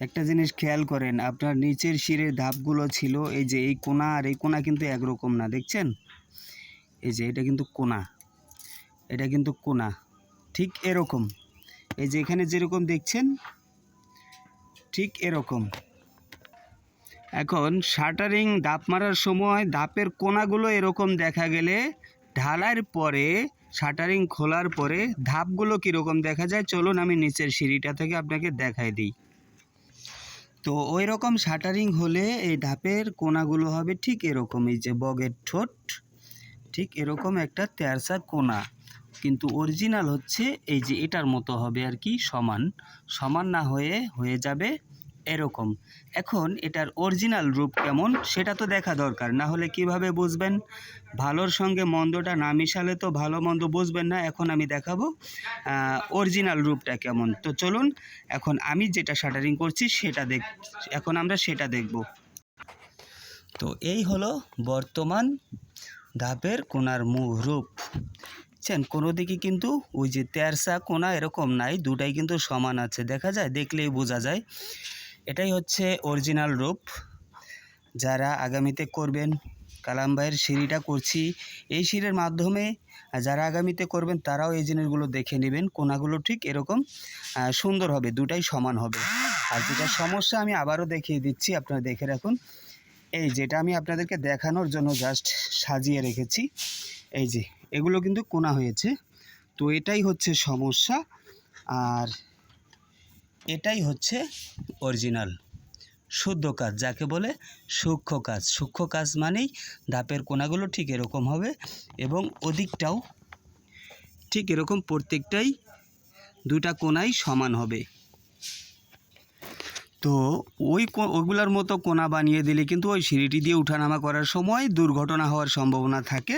একটা জিনিস খেয়াল করেন, আপনার নিচের শিরের ধাপগুলো ছিল, এই যে এই কোনা আর এই কোনা কিন্তু একরকম না, দেখছেন? এই যে এটা কিন্তু কোনা এটা কিন্তু কোনা ঠিক এরকম। এই যে এখানে যেরকম দেখছেন, ঠিক এরকম। এখন শাটারিং ধাপ মারার সময় ধাপের কোনাগুলো এরকম দেখা গেলে ঢালার পরে, শাটারিং খোলার পরে ধাপগুলো কীরকম দেখা যায়? চলুন আমি নিচের সিঁড়িটা থেকে আপনাকে দেখাই দিই। তো ওই রকম শাটারিং হলে এই ধাপের কোনাগুলো হবে ঠিক এরকম এই যে বগের ঠোঁট, ঠিক এরকম একটা তেরসা কোনা। কিন্তু অরিজিনাল হচ্ছে এই যে এটার মতো হবে আর কি সমান। সমান না হয়ে হয়ে যাবে এরকম। এখন এটার অরিজিনাল রূপ কেমন সেটা তো দেখা দরকার, না হলে কীভাবে বুঝবেন? ভালোর সঙ্গে মন্দটা না মিশালে তো ভালো মন্দ বুঝবেন না, এখন আমি দেখাবো অরিজিনাল রূপটা কেমন। তো চলুন, এখন আমি যেটা শাটারিং করছি সেটা দেখ, এখন আমরা সেটা দেখব। তো এই হলো বর্তমান ধাপের কোনার রূপ। বুঝছেন কোনো দিকে কিন্তু ওই যে তেরসা কোনা এরকম নাই, দুটাই কিন্তু সমান আছে, দেখা যায়, দেখলেই বোঝা যায়। এটাই হচ্ছে অরিজিনাল রূপ। যারা আগামীতে করবেন, কালাম ভাইয়ের সিঁড়িটা করছি। এই সিঁড়ির মাধ্যমে যারা আগামীতে করবেন, তারাও এই জিনিসগুলো দেখে নেবেন, কোনাগুলো ঠিক এরকম সুন্দর হবে, দুটাই সমান হবে। আর যেটা সমস্যা আমি আবারও দেখিয়ে দিচ্ছি, আপনারা দেখে রাখুন। এই যেটা আমি আপনাদেরকে দেখানোর জন্য জাস্ট সাজিয়ে রেখেছি, এই যে, এগুলো কিন্তু কোনা হয়েছে। তো এটাই হচ্ছে সমস্যা। আর এটাই হচ্ছে অরিজিনাল শুদ্ধ কাজ, যাকে বলে সূক্ষ্ম কাজ। সূক্ষ্ম কাজ মানেই ধাপের কোনাগুলো ঠিক এরকম হবে এবং ওদিকটাও ঠিক এরকম প্রত্যেকটাই দুটা কোনাই সমান হবে। তো ওই ওইগুলোর মতো কোনা বানিয়ে দিলে কিন্তু ওই সিঁড়িটি দিয়ে উঠানামা করার সময় দুর্ঘটনা হওয়ার সম্ভাবনা থাকে।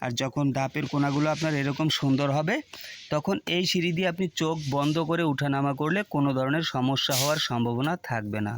আর যখন দাপের কোনাগুলো আপনার এরকম সুন্দর হবে, তখন এই সিঁড়ি দিয়ে আপনি চোখ বন্ধ করে উঠানামা করলে কোনো ধরনের সমস্যা হওয়ার সম্ভাবনা থাকবে না।